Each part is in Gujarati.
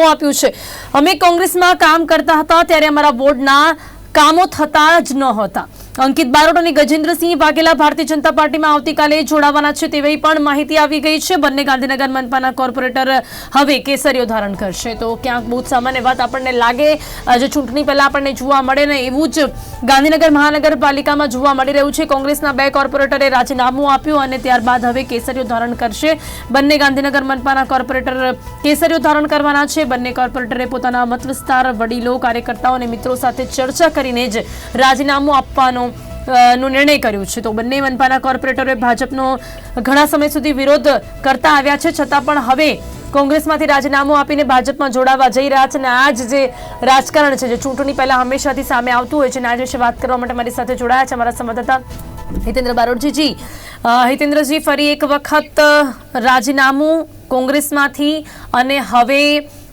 આપ્યું છે. અમે કોંગ્રેસમાં કામ કરતા હતા ત્યારે અમારા બોર્ડના કામો થતા જ ન હતા અંકિત બારોટ અને ગજેન્દ્રસિંહ વાઘેલા ભારતીય જનતા પાર્ટીમાં આવતીકાલે જોડાવાના છે તેવી પણ માહિતી આવી ગઈ છે. બંને ગાંધીનગર મનપાના કોર્પોરેટર હવે કેસરીઓ ધારણ કરશે. તો ક્યાંક બહુ સામાન્ય વાત આપણને લાગે જે ચૂંટણી પહેલા આપણને જોવા મળે ને એવું જ ગાંધીનગર મહાનગરપાલિકામાં જોવા મળી રહ્યું છે. કોંગ્રેસના બે કોર્પોરેટરે રાજીનામું આપ્યું અને ત્યારબાદ હવે કેસરીઓ ધારણ કરશે. બંને ગાંધીનગર મનપાના કોર્પોરેટર કેસરીઓ ધારણ કરવાના છે. બંને કોર્પોરેટરે પોતાના મત વડીલો, કાર્યકર્તાઓ અને મિત્રો સાથે ચર્ચા કરીને જ રાજીનામું આપવાનો નો નિર્ણય કર્યો છે. તો બંને મનપાના કોર્પોરેટરોએ ભાજપનો ઘણા સમય સુધી વિરોધ કરતા આવ્યા છે. છતાં પણ હવે કોંગ્રેસમાંથી રાજીનામું આપીને ભાજપમાં જોડાવા જઈ રહ્યા છે. અને આ જ રાજકારણ છે, જે ચૂંટણી પહેલા હંમેશાથી સામે આવતું હોય છે. અને આ વિશે વાત કરવા માટે મારી સાથે જોડાયા છે અમારા સંવાદદાતા હિતેન્દ્ર બારોટજીજી. હિતેન્દ્રજી, ફરી એક વખત રાજીનામું કોંગ્રેસમાંથી અને હવે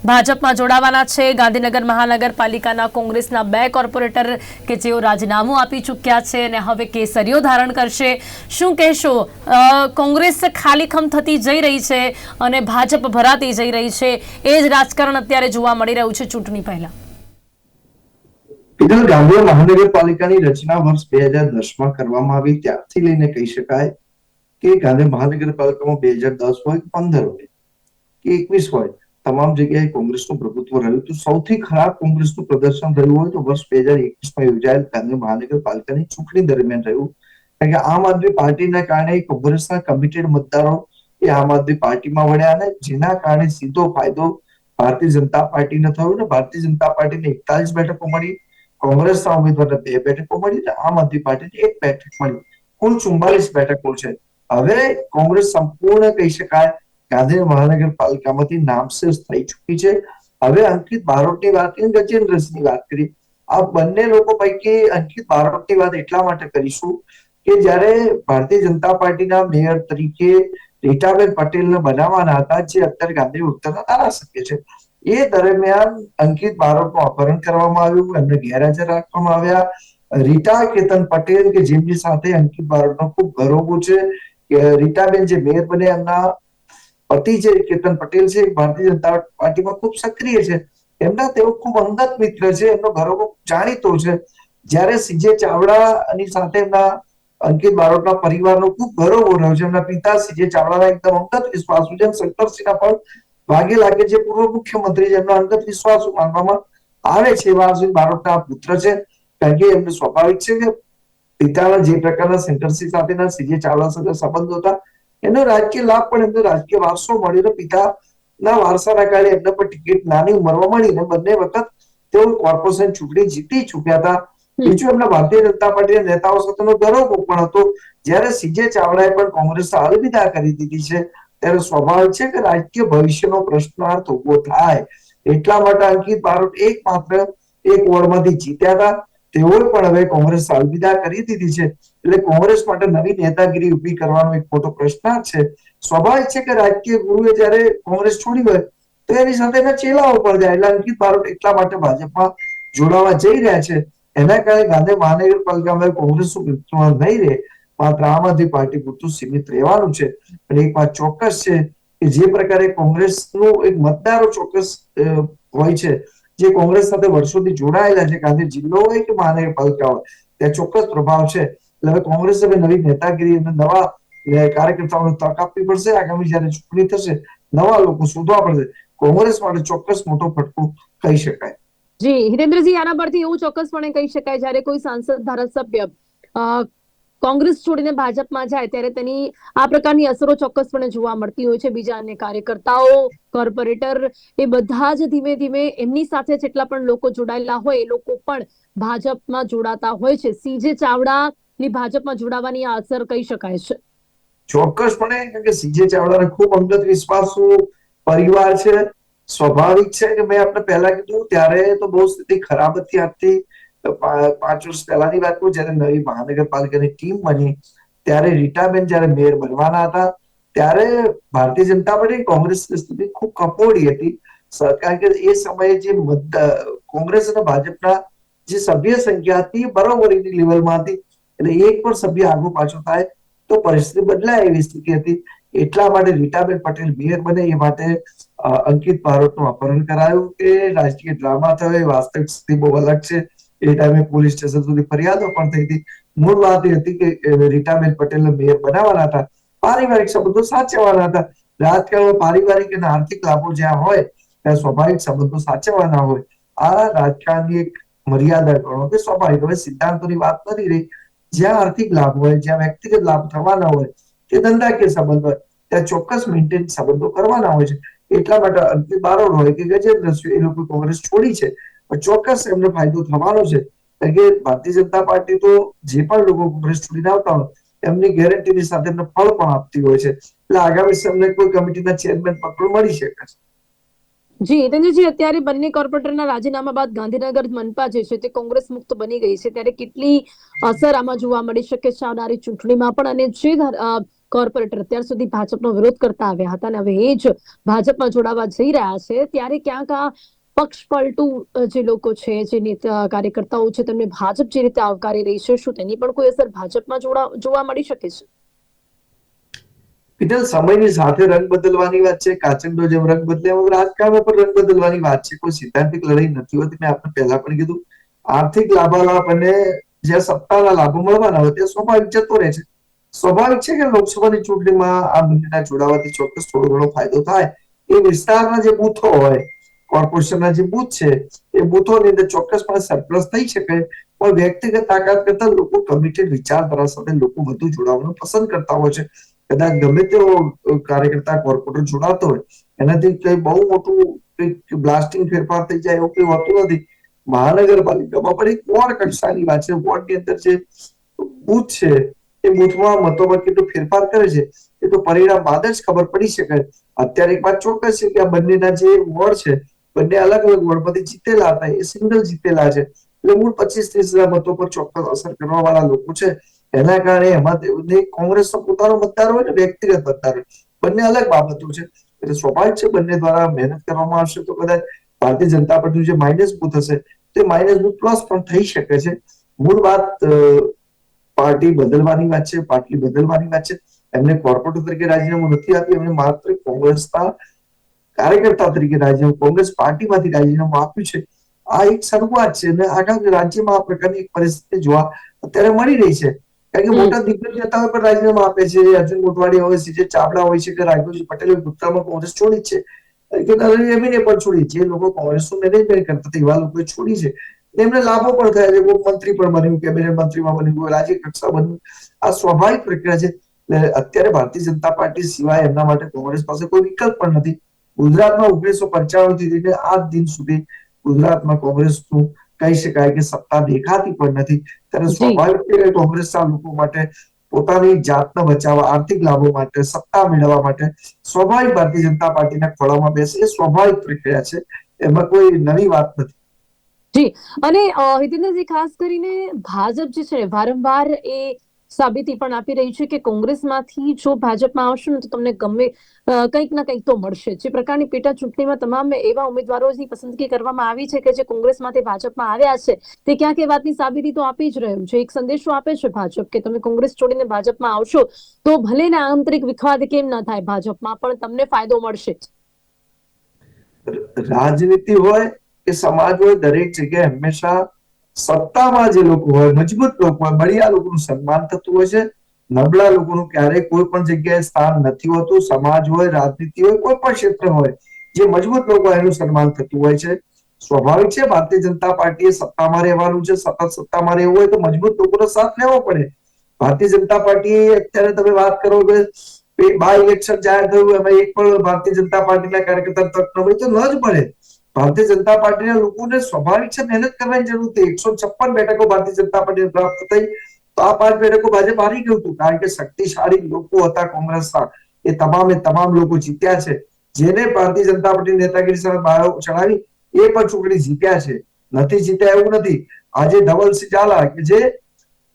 ભાજપમાં જોડાવાના છે. ગાંધીનગર મહાનગરપાલિકાના કોંગ્રેસના બે કોર્પોરેટર કે જેઓ રાજીનામું આપી ચૂક્યા છે અને હવે કેસરીઓ ધારણ કરશે. શું કહેશો? કોંગ્રેસ ખાલીખમ થતી જઈ રહી છે અને ભાજપ ભરાતી જઈ રહી છે. એ જ રાજકારણ અત્યારે જોવા મળી રહ્યું છે ચૂંટણી પહેલા. ગાંધીનગર મહાનગરપાલિકાની રચના વર્ષ બે હજાર દસમાં કરવામાં આવી ત્યારથી લઈને કહી શકાય કે ગાંધી મહાનગરપાલિકામાં બે હજાર દસ હોય પંદર હોય કે એકવીસ હોય તમામ જગ્યાએ કોંગ્રેસનું પ્રભુત્વ રહ્યું હતું. સૌથી ખરાબ કોંગ્રેસનું પ્રદર્શન રહ્યું હોય તો વર્ષ બે હજાર એકવીસમાં યોજાયેલ ગાંધી મહાનગરપાલિકાની ચૂંટણી દરમિયાન રહ્યું કારણ કે આમ આદમી પાર્ટીના કારણે કોંગ્રેસના કમિટેડ મતદારો એ આમ આદમી પાર્ટીમાં વળ્યા અને જેના કારણે સીધો ફાયદો ભારતીય જનતા પાર્ટીને થયો ને ભારતીય જનતા પાર્ટીને એકતાલીસ બેઠકો મળી, કોંગ્રેસના ઉમેદવારને બે બેઠકો મળી અને આમ આદમી પાર્ટીને એક બેઠક મળી. કુલ ચુમ્બાલીસ બેઠકો છે. હવે કોંગ્રેસ સંપૂર્ણ કહી શકાય ગાંધીનગર મહાનગરપાલિકામાંથી નામશેષ થઈ ચૂકી છે. હવે અંકિત બારોટની વાત કરી ગજેન્દ્રસિંહની વાત કરી આ બંને લોકો પૈકી અંકિત બારોટની વાત એટલા માટે કરીશું કે જ્યારે ભારતીય જનતા પાર્ટીના મેયર તરીકે રીટાબેન પટેલને બનાવવાના હતા, જે અત્યારે ગાંધી ઉત્તરના ધારાસભ્ય છે. એ દરમિયાન અંકિત બારોટનું અપહરણ કરવામાં આવ્યું, એમને ગેરહાજર રાખવામાં આવ્યા. રીટા કેતન પટેલ કે જેમની સાથે અંકિત બારોટનો ખૂબ ગરોબો છે રીટાબેન જે મેયર બને એમના પતિ છે, કેતન પટેલ છે ભારતીય જનતા પાર્ટીમાં ખૂબ સક્રિય છે. એમના તેઓ ખૂબ અંગત મિત્ર છે, એમનો ઘરો જાણીતો છે. જ્યારે સીજે ચાવડાની સાથે એમના અંકિત બારોટના પરિવારનો ખૂબ ગૌરવ રહ્યો છે. એમના પિતા સીજે ચાવડાના એકદમ અંગત વિશ્વાસુ છે શંકરસિંહના પણ ભાગે લાગે છે. પૂર્વ મુખ્યમંત્રી છે, એમનો અંગત વિશ્વાસુ માનવામાં આવે છે એવા અર્જુન બારોટના પુત્ર છે. કારણ કે એમને સ્વાભાવિક છે કે પિતાના જે પ્રકારના શંકરસિંહ સાથેના સીજે ચાવડા સાથે સંબંધો હતા એનો રાજકીય લાભ પણ એમને રાજકીય વારસો મળ્યો પિતાના વારસાના કારણે એમને પણ ટિકિટ નાની ઉંમરમાં મળીને બંને વખત તેઓ કોર્પોરેશન ચૂંટણી જીતી ચૂક્યા હતા. બીજું એમના ભારતીય જનતા પાર્ટીના નેતાઓ સાથેનો ગૌરવ પણ હતો. જ્યારે સીજે ચાવડાએ પણ કોંગ્રેસ અલવિદા કરી દીધી છે, ત્યારે સ્વાભાવિક છે કે રાજકીય ભવિષ્યનો પ્રશ્નાર્થ ઊભો થાય. એટલા માટે અંકિત બારોટ એક માત્ર એક વોર્ડમાંથી જીત્યા હતા. તેઓએ પણ હવે કોંગ્રેસ અલવિદા કરી દીધી છે. એટલે કોંગ્રેસ માટે નવી નેતાગીરી ઊભી કરવાનો એક મોટો પ્રશ્ન છે. સ્વાભાવિક છે કે રાજકીય ગુરુએ જયારે કોંગ્રેસ છોડી હોય, તો એની સાથે એના ચેલાઓ પણ જાય. એટલે અંકિત બારોટ એટલા માટે ભાજપમાં જોડાવા જઈ રહ્યા છે. એના કારણે ગાંધી મહાનગરપાલિકામાં કોંગ્રેસ નેતૃત્વ નહીં રહે, માત્ર આમ આદમી પાર્ટી પૂરતું સીમિત રહેવાનું છે. અને એક વાત ચોક્કસ છે કે જે પ્રકારે કોંગ્રેસનું એક મતદારો ચોક્કસ હોય છે જે કોંગ્રેસ સાથે વર્ષોથી જોડાયેલા છે ગાંધી જિલ્લો હોય કે મહાનગરપાલિકા હોય ત્યાં ચોક્કસ પ્રભાવ છે. એટલે હવે કોંગ્રેસે નવી નેતાગીરી અને નવા કાર્યકર્તાઓને તક આપવી પડશે. આગામી જયારે ચૂંટણી થશે, નવા લોકો શોધવા પડશે. કોંગ્રેસ માટે ચોક્કસ મોટો ફટકો કહી શકાય. જી, હિતેન્દ્રજી, આના પરથી એવું ચોક્કસપણે કહી શકાય, જ્યારે કોઈ સાંસદ ધારાસભ્ય કોંગ્રેસ છોડીને ભાજપમાં જાય ત્યારે તેની આ પ્રકારની અસરો ચોક્કસપણે જોવા મળતી હોય છે. બીજા અન્ય કાર્યકર્તાઓ, કોર્પોરેટર, એ બધા જ ધીમે ધીમે એમની સાથે જેટલા પણ લોકો જોડાયેલા હોય, એ લોકો પણ ભાજપમાં જોડાતા હોય છે. સીજે ચાવડાની ભાજપમાં જોડાવાની આ અસર કહી શકાય છે. ચોક્કસપણે કારણ કે સીજે ચાવડાને ખૂબ અંગત વિશ્વાસુ પરિવાર છે. સ્વાભાવિક છે કે મેં આપને પહેલા કીધું, ત્યારે તો બહુ સ્થિતિ ખરાબ હતી. આજથી પાંચ વર્ષ પહેલાની વાત કરું, જયારે નવી મહાનગરપાલિકાની ટીમ બની, ત્યારે રીટાબેન જયારે મેયર બનવાના હતા, ત્યારે ભારતીય જનતા પાર્ટી કોંગ્રેસની સ્થિતિ ખૂબ કપોડી હતી. કારણ કે એ સમયે જે કોંગ્રેસ અને ભાજપના જે સભ્ય સંખ્યા હતી બરોબરીની લેવલમાં હતી. એટલે એક પણ સભ્ય આગળ પાછો થાય, તો પરિસ્થિતિ બદલાય એવી સ્થિતિ હતી. એટલા માટે રીટાબેન પટેલ મેયર બને, એ માટે અંકિત ભારતનું અપહરણ કરાયું કે રાજકીય ડ્રામા થયો, એ વાસ્તવિક સ્થિતિ બહુ અલગ છે. એ ટાઈમે પોલીસ સ્ટેશન સુધી ફરિયાદો પણ થઈ હતી. મૂળ વાત એ હતી કે રીટાબેન પટેલને મેયર બનાવવાના હતા. પારિવારિક સંબંધો સાચવવાના હતા. રાજકારણમાં પારિવારિક અને આર્થિક લાભો જ્યાં હોય, ત્યાં સ્વાભાવિક સંબંધો સાચવવાના હોય. આ રાજકારણની એક મર્યાદા ગણો કે સ્વાભાવિક. હવે સિદ્ધાંતોની વાત નથી રહી. જ્યાં આર્થિક લાભ હોય, જ્યાં વ્યક્તિગત લાભ થવાના હોય કે ધંધાકીય સંબંધ હોય, ત્યાં ચોક્કસ મેન્ટેન સંબંધો કરવાના હોય છે. એટલા માટે અંતિમ બારોડ હોય કે ગજેન્દ્ર એ લોકો કોંગ્રેસ છોડી છે. ચોક્કસ એમને ફાયદો થવાનો છે. કારણ કે ભારતીય જનતા પાર્ટી તો જે પણ લોકો કોંગ્રેસ છોડીને આવતા હોય, એમની ગેરંટીની સાથે એમને ફળ પણ આપતી હોય છે. એટલે આગામી સમયે કોઈ કમિટીના ચેરમેન પણ મળી શકે છે. જી, હિતેન્દ્રજી, અત્યારે બંને કોર્પોરેટરના રાજીનામા બાદ ગાંધીનગર મનપા જે છે તે કોંગ્રેસ મુક્ત બની ગઈ છે. ત્યારે કેટલી અસર આમાં જોવા મળી શકે છે આવનારી ચૂંટણીમાં પણ? અને જે કોર્પોરેટર અત્યાર સુધી ભાજપનો વિરોધ કરતા આવ્યા હતા અને હવે એ જ ભાજપમાં જોડાવા જઈ રહ્યા છે. ત્યારે ક્યાંક આ પક્ષ પલટુ જે લોકો છે, જે નેતા કાર્યકર્તાઓ છે, તેમને ભાજપ જે રીતે આવકારી રહી છે, શું તેની પણ કોઈ અસર ભાજપમાં જોવા મળી શકે છે? પીટલ, સમયની સાથે રંગ બદલવાની વાત છે કાચંડો જેમ રંગ બદલે, એમ રાજકારણ પર રંગ બદલવાની વાત છે. કોઈ સિદ્ધાંતિક લડાઈ નથી હોતી, મેં આપણે પહેલા પણ કીધું. આર્થિક લાભાલાભ અને જે સત્તાના લાભો મળવાના હોય તે સ્વાભાવિક જતો રહે છે. સ્વાભાવિક છે કે લોકસભાની ચૂંટણીમાં આ બંનેના જોડાવાથી ચોક્કસ થોડો ઘણો ફાયદો થાય. એ વિસ્તારના જે બૂથો હોય કોર્પોરેશનના જે બુથ છે, એ બુથોની અંદર ચોક્કસપણે સરપ્લસ થઈ શકે. પણ વ્યક્તિગત તાકાત કરતા લોકો કમિટેડ વિચારધારા સાથે લોકો વધુ જોડાવાનું પસંદ કરતા હોય છે. કદાચ ગમે તેવો કાર્યકર્તા કોર્પોરેટર જોડાતો હોય, એનાથી કઈ બહુ મોટું બ્લાસ્ટિંગ ફેરફાર થઈ જાય એવું કઈ હોતું નથી. મહાનગરપાલિકામાં પણ એક વોર્ડ કક્ષાની વાત છે. વોર્ડની અંદર જે બૂથ છે, એ બૂથમાં મતોમાં કેટલું ફેરફાર કરે છે, એ તો પરિણામ બાદ જ ખબર પડી શકે. અત્યારે એક વાત ચોક્કસ છે કે આ બંનેના જે વોર્ડ છે બંને અલગ અલગ વડપતિ જીતેલા હતા. એ સિંગલ જીતેલા છે. એટલે મૂળ પચીસ ત્રીસ હજાર મતો પર ચોક્કસ અસર કરવા વાળા લોકો છે. એના કારણે એમાં તેમને પોતાનો મતદાર હોય ને, વ્યક્તિગત મતદાર હોય. બંને અલગ બાબતો છે. એટલે સ્વાભાવિક છે બંને દ્વારા મહેનત કરવામાં આવશે તો કદાચ ભારતીય જનતા પાર્ટીનું જે માઇનસ બુથ હશે, તે માઇનસ બુથ પ્લસ પણ થઈ શકે છે. મૂળ વાત પાર્ટી બદલવાની વાત છે. પાર્ટી બદલવાની વાત છે. એમને કોર્પોરેટર તરીકે રાજીનામું નથી આપ્યું. એમને માત્ર કોંગ્રેસના કાર્યકર્તા તરીકે રાજીનામું કોંગ્રેસ પાર્ટીમાંથી રાજીનામું આપ્યું છે. આ એક શરૂઆત છે અને આખા રાજ્યમાં આ પ્રકારની એક પરિસ્થિતિ જોવા અત્યારે મળી રહી છે. કારણ કે મોટા દિગ્ગજ નેતાઓ પણ રાજીનામા આપે છે. અર્જુન મોટવાડી હોય સીજે ચાવડા હોય છે કે રાજભાઈ પટેલ ગુપ્તામાં કોંગ્રેસ છોડી છે. કે નરેન્દ્ર પણ છોડી જે લોકો કોંગ્રેસનું મેનેજમેન્ટ કરતા હતા. એવા લોકોએ છોડી છે. એમને લાભો પણ થયા છે. કોઈ મંત્રી પણ બન્યું કેબિનેટ મંત્રીમાં બન્યું કોઈ રાજ્ય કક્ષા બન્યું. આ સ્વાભાવિક પ્રક્રિયા છે. અત્યારે ભારતીય જનતા પાર્ટી સિવાય એમના માટે કોંગ્રેસ પાસે કોઈ વિકલ્પ પણ નથી. ગુજરાતમાં ઓગણીસો પંચાણું થી લઈને આજ દિન સુધી ગુજરાતમાં કોંગ્રેસનું કહી શકાય કે સત્તા દેખાતી પણ નથી. ત્યારે સ્વાભાવિક રીતે કોંગ્રેસના લોકો માટે પોતાની જાતને બચાવવા આર્થિક લાભો માટે સત્તા મેળવવા માટે સ્વાભાવિક ભારતીય જનતા પાર્ટીના ખોળામાં બેસે એ સ્વાભાવિક પ્રક્રિયા છે. એમાં કોઈ નવી વાત નથી. અને હિતેન્દ્રજી ખાસ કરીને ભાજપ જે છે વારંવાર એ સાબિતી પણ આપી રહી છે કે કોંગ્રેસમાંથી જો ભાજપમાં આવશે ને તો તમને ગમે કંઈક ના કંઈક તો મળશે જે પ્રકારની પેટા ચૂંટણીમાં તમામ એવા ઉમેદવારોની પસંદગી કરવામાં આવી છે કે જે કોંગ્રેસમાંથી ભાજપમાં આવ્યા છે, તે ક્યાંક એ વાતની સાબિતી તો આપી જ રહ્યું છે એક સંદેશો આપે છે ભાજપ કે તમે કોંગ્રેસ છોડીને ભાજપમાં આવશો, તો ભલે ને આંતરિક વિખવાદ કેમ ના થાય ભાજપમાં, પણ તમને ફાયદો મળશે. રાજનીતિ હોય કે સમાજ હોય, દરેક જગ્યાએ હંમેશા સત્તામાં જે લોકો હોય, મજબૂત લોકો હોય બળિયા લોકોનું સન્માન થતું હોય છે. નબળા લોકોનું ક્યારેય કોઈ પણ જગ્યાએ સ્થાન નથી હોતું. સમાજ હોય, રાજનીતિ હોય, કોઈ પણ ક્ષેત્ર હોય, જે મજબૂત લોકો એનું સન્માન થતું હોય છે. સ્વાભાવિક છે, ભારતીય જનતા પાર્ટીએ સત્તામાં રહેવાનું છે. સતત સત્તામાં રહેવું હોય તો મજબૂત લોકોનો સાથ લેવો પડે. ભારતીય જનતા પાર્ટી અત્યારે તમે વાત કરો કે બાય ઇલેક્શન જાહેર થયું, એમાં એક પણ ભારતીય જનતા પાર્ટીના કાર્યકર્તા તક ન હોય તો ન જ મળે. ભારતીય જનતા પાર્ટીના લોકોને સ્વાભાવિક છે મહેનત કરવાની જરૂર હતી એકસો છપ્પન બેઠકો ભારતીય જનતા પાર્ટીને પ્રાપ્ત થઈ તો આ પાંચ બેઠકો ભાજપ હારી ગયું હતું કારણ કે શક્તિશાળી લોકો હતા કોંગ્રેસના એ તમામે તમામ લોકો જીત્યા છે જેને ભારતીય જનતા પાર્ટી નેતાગીરી સામે બાયો ચડાવી એ પણ ચૂંટણી જીત્યા છે નથી જીત્યા એવું નથી આજે ધવલસિંહ ઝાલા કે જે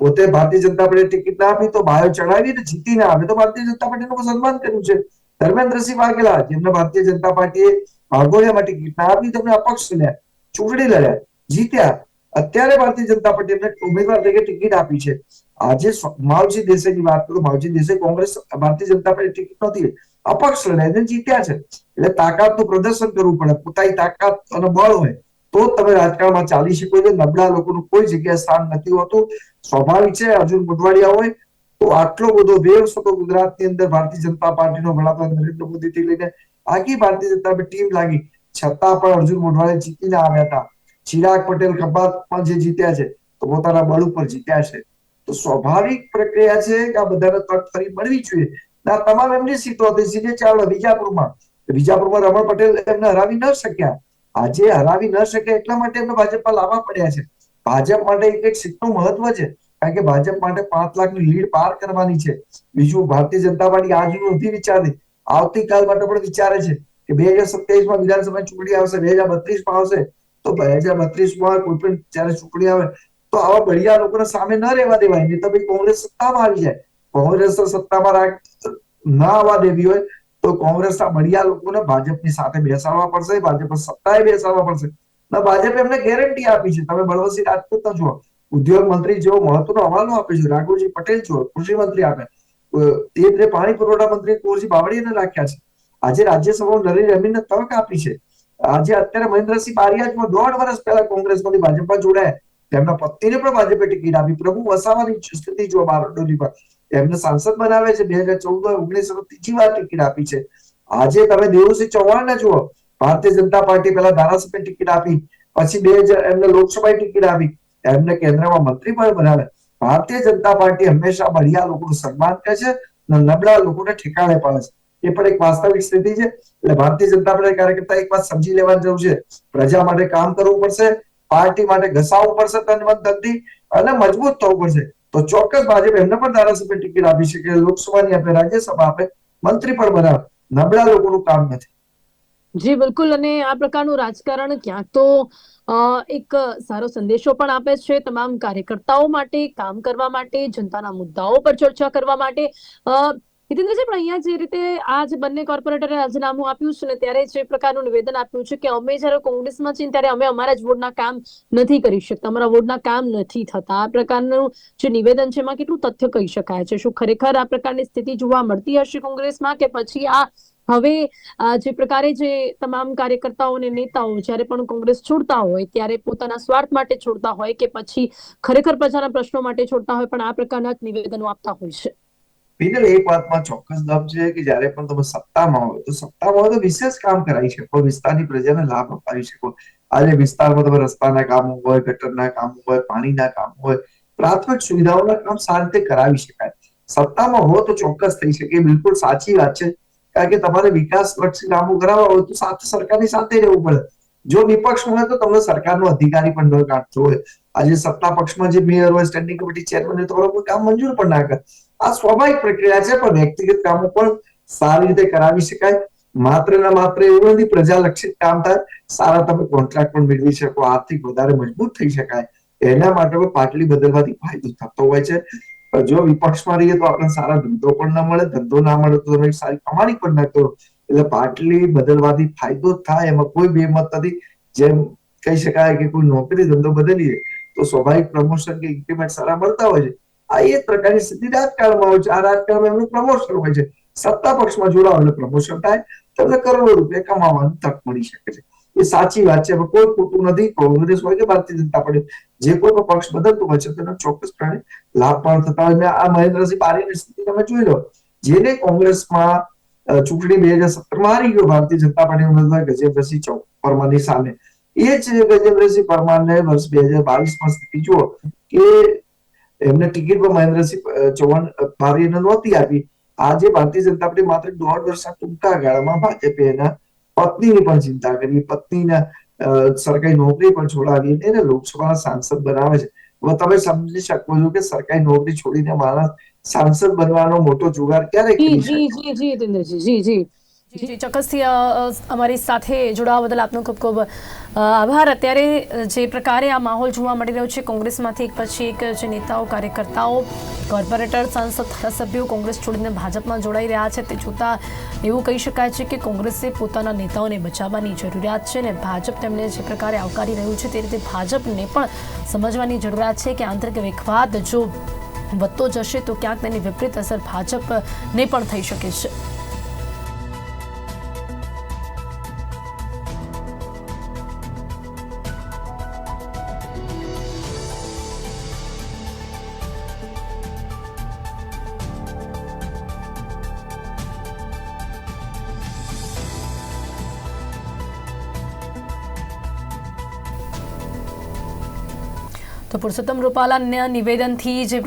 પોતે ભારતીય જનતા પાર્ટી ટિકિટ ના આપી તો બાયો ચડાવી ને જીતી ના આવે તો ભારતીય જનતા પાર્ટીનું સન્માન કર્યું છે ધર્મેન્દ્રસિંહ વાઘેલા જેમને ભારતીય જનતા પાર્ટીએ વાઘોડિયામાં માટે ના તમને તેમને અપક્ષ લડ્યા ચૂંટણી લડ્યા. જીત્યા. અત્યારે ભારતીય જનતા પાર્ટી એમને ઉમેદવાર તરીકે ટિકિટ આપી છે. આજે માવજી દેસાઈની વાત કરું, માવજી દેસાઈ કોંગ્રેસ, ભારતીય જનતા પાર્ટી ટિકિટ નથી અપક્ષ લડાઈને જીત્યા છે. એટલે તાકાતનું પ્રદર્શન કરવું પડે. પોતાની તાકાત અને બળ હોય તો તમે રાજકારણમાં ચાલી શકો. છો નબળા લોકોનું કોઈ જગ્યાએ સ્થાન નથી હોતું. સ્વાભાવિક છે, અર્જુન મોઢવાડિયા હોય તો આટલો બધો વેવ હતો ગુજરાતની અંદર ભારતીય જનતા પાર્ટીનો વડાપ્રધાન નરેન્દ્ર મોદીથી લઈને આખી ભારતીય જનતા ટીમ લાગી. છતાં પણ અર્જુન મોઢવાળે જીતીને આવ્યા હતા. ચિરાગ પટેલ ખંભાતમાં જે જીત્યા છે, તો પોતાના બળ ઉપર જીત્યા છે. તો સ્વાભાવિક પ્રક્રિયા છે કે આ બધાને તક ફરી મળવી જોઈએ. આ તમામ એમની સીટો હતી. સીધે ચાવડા વિજાપુરમાં. વિજાપુરમાં રમણ પટેલ એમને હરાવી ન શક્યા. આજે હરાવી ન શક્યા એટલા માટે એમને ભાજપમાં લાવવા પડ્યા છે. ભાજપ માટે એક એક સીટનું મહત્વ છે, કારણ કે ભાજપ માટે પાંચ લાખની લીડ પાર કરવાની છે. બીજું, ભારતીય જનતા પાર્ટી આજનું નથી વિચારતી. આવતીકાલ માટે પણ વિચારે છે કે બે હજાર સત્યાવીસમાં વિધાનસભા ચૂંટણી આવશે, બે હજાર બત્રીસમાં આવશે, તો બે હજાર બત્રીસમાં કોઈ પણ જયારે ચૂંટણી આવે, તો આવા બળિયા લોકોને સામે ન રહેવા દેવાય. નહીં તો ભાઈ કોંગ્રેસ સત્તામાં આવી જાય. કોંગ્રેસ સત્તામાં રાખ, ના આવવા દેવી હોય, તો કોંગ્રેસના બળિયા લોકોને ભાજપની સાથે બેસાડવા પડશે, ભાજપ સત્તાએ બેસાડવા પડશે. ના, ભાજપે એમને ગેરંટી આપી છે. તમે બળવંતસિંહ રાજપૂત જુઓ. ઉદ્યોગ મંત્રી જેવો મહત્વનો હવાલો આપે છે. રાઘુજી પટેલ જુઓ કૃષિ મંત્રી આપે. તે પાણી પુરવઠા મંત્રી કુંવરજી બાવળીને રાખ્યા છે. આજે રાજ્યસભામાં નરેન્દ્ર અમીનને તક આપી છે. આજે અત્યારે મહેન્દ્રસિંહ બારિયાજમાં દોઢ વર્ષ પહેલા કોંગ્રેસમાંથી ભાજપમાં જોડાયા. તેમના પત્નીને પણ ભાજપે ટિકિટ આપી. પ્રભુ વસાવાની સ્થિતિ જો બારડોલી પર. એમને સાંસદ બનાવે છે. બે હજાર ચૌદ ઓગણીસ ત્રીજી વાર ટિકિટ આપી છે. આજે તમે દેવુસિંહ ચૌહાણને જુઓ. ભારતીય જનતા પાર્ટી પહેલા ધારાસભ્ય ટિકિટ આપી. પછી બે હજાર એમને લોકસભા ટિકિટ આપી. એમને કેન્દ્રમાં મંત્રી પણ બનાવે ભારતીય જનતા પાર્ટી હંમેશા બળિયા લોકોનું સન્માન કરે છે અને નબળા લોકોને ઠેકાણે પાડે છે. એ પણ એક વાસ્તવિક સ્થિતિ છે. એટલે ભારતીય જનતા પાર્ટી કાર્યકર્તા એક વાત સમજી લેવાની જરૂર છે. પ્રજા માટે કામ કરવું પડશે, પાર્ટી માટે ઘસાવવું પડશે તનમન ધનથી અને મજબૂત થવું પડશે. તો ચોક્કસ ભાજપ એમને પણ ધારાસભ્ય ટિકિટ આપી શકે, લોકસભાની આપે, રાજ્યસભા આપે, મંત્રી પણ બનાવે. નબળા લોકોનું કામ નથી. જી, બિલકુલ. અને આ પ્રકારનું રાજકારણ ક્યાંક તો એક સારો સંદેશો પણ આપે છે તમામ કાર્યકર્તાઓ માટે, કામ કરવા માટે, જનતાના મુદ્દાઓ પર ચર્ચા કરવા માટે. હિતેન્દ્રજી, પણ અહીંયા જે રીતે આ જે બંને કોર્પોરેટરે રાજીનામું આપ્યું છે ને ત્યારે જે પ્રકારનું નિવેદન આપ્યું છે કે અમે જ્યારે કોંગ્રેસમાં છીએ ત્યારે અમે અમારા જ વોર્ડના કામ નથી કરી શકતા, અમારા વોર્ડના કામ નથી થતા. આ પ્રકારનું જે નિવેદન છે એમાં કેટલું તથ્ય કહી શકાય છે? શું ખરેખર આ પ્રકારની સ્થિતિ જોવા મળતી હશે કોંગ્રેસમાં કે પછી આ હવે જે પ્રકારે જે તમામ કાર્યકર્તાઓ અને નેતાઓ જ્યારે પણ કોંગ્રેસ છોડતા હોય, ત્યારે પોતાના સ્વાર્થ માટે છોડતા હોય કે પછી ખરેખર પ્રજાના પ્રશ્નો માટે છોડતા હોય, પણ આ પ્રકારના નિવેદનો આપતા હોય છે. પીનલ એક વાતમાં ચોક્કસ દમ છે કે જ્યારે પણ તમે સત્તામાં હોય, તો સત્તામાં હોય તો વિશેષ કામ કરાવી શકો વિસ્તારની પ્રજાને લાભ અપાવી શકો. આજે વિસ્તારમાં તમે રસ્તાના કામો હોય, ગટરના કામો હોય, પાણીના કામો હોય, પ્રાથમિક સુવિધાઓના કામ સારી રીતે કરાવી શકાય. સત્તામાં હો તો ચોક્કસ થઈ શકે. બિલકુલ સાચી વાત છે. કારણ કે તમારે વિકાસ લક્ષી કામો કરાવવા હોય તો સાથે સરકારની સાથે રહેવું પડે. જો વિપક્ષ હોય તો તમને સરકારનો અધિકારી પણ ન કાઢતો હોય. આજે સત્તા પક્ષમાં જે મેયર હોય સ્ટેન્ડિંગ કમિટી ચેરમેન હોય, તો કોઈ કામ મંજૂર પણ ના કરે. આ સ્વાભાવિક પ્રક્રિયા છે, પણ વ્યક્તિગત કામો પણ સારી રીતે કરાવી શકાય. માત્ર ને માત્ર એવું નથી, પ્રજાલક્ષિત કામ થાય. સારા તમે કોન્ટ્રાક્ટ પણ મેળવી શકો, આર્થિક વધારે મજબૂત થઈ શકાય. એના માટે પણ પાટલી બદલવાથી ફાયદો થતો હોય છે. જો વિપક્ષમાં રહીએ તો આપણને સારા ધંધો પણ ના મળે, ધંધો ના મળે તો તમે સારી કમાણી પણ ના કરો. એટલે પાટલી બદલવાથી ફાયદો થાય એમાં કોઈ બેમત નથી. જેમ કહી શકાય કે કોઈ નોકરી ધંધો બદલીએ તો સ્વાભાવિક પ્રમોશન કે ઇન્ક્રીમેન્ટ સારા મળતા હોય છે. આ એ પ્રકારની સ્થિતિ રાજકારણમાં હોય છે. આ રાજકારણમાં એમનું પ્રમોશન હોય છે. સત્તા પક્ષમાં જોડાવ એટલે પ્રમોશન થાય. તમને કરોડો રૂપિયા કમાવાની તક મળી શકે છે. એ સાચી વાત છે. કોઈ ખોટું નથી કોંગ્રેસ હોય કે ભારતીય જનતા પાર્ટી. જે કોઈ પણ પક્ષ બદલતું હોય છે, તેનો ચોક્કસપણે લાભ પણ થતા હોય. આ મહેન્દ્રસિંહ પારીની સ્થિતિ તમે જોઈ લો. જેને કોંગ્રેસમાં ચૂંટણી બે હજાર સત્તરમાં હારી ગયો ભારતીય જનતા પાર્ટી ઉમેદવાર ગજેન્દ્રસિંહ પરમારની સામે. એ જ ગજેન્દ્રસિંહ પરમારને વર્ષ બે હજાર બાવીસમાં સ્થિતિ જુઓ કે એમને ટિકિટ પર મહેન્દ્રસિંહ ચૌહાણ પારીને નહોતી આપી. આજે ભારતીય જનતા પાર્ટી માત્ર દોઢ વર્ષના ટૂંકા ગાળામાં ભાજપે એના પત્નીની પણ ચિંતા કરી. પત્નીને સરકારી નોકરી પણ છોડાવી એને લોકસભાના સાંસદ બનાવે છે. હવે તમે સમજી શકો છો કે સરકારી નોકરી છોડીને માણસ સાંસદ બનવાનો મોટો જુગાર ક્યારે જી જી જી જી જી જી. જી ચોક્કસથી અમારી સાથે જોડાવા બદલ આપનો ખૂબ ખૂબ આભાર. અત્યારે જે પ્રકારે આ માહોલ જોવા મળી રહ્યો છે, કોંગ્રેસમાંથી એક પછી એક જે નેતાઓ, કાર્યકર્તાઓ, કોર્પોરેટર, સાંસદ, ધારાસભ્યો, કોંગ્રેસ છોડીને ભાજપમાં જોડાઈ રહ્યા છે, તે જોતાં એવું કહી શકાય છે કે કોંગ્રેસે પોતાના નેતાઓને બચાવવાની જરૂરિયાત છે ને ભાજપ તેમને જે પ્રકારે આવકારી રહ્યું છે તે રીતે ભાજપને પણ સમજવાની જરૂરિયાત છે કે આંતરિક વિખવાદ જો વધતો જશે તો ક્યાંક તેની વિપરીત અસર ભાજપને પણ થઈ શકે છે. પુરુષોત્તમ રૂપાલાના નિવેદનથી જે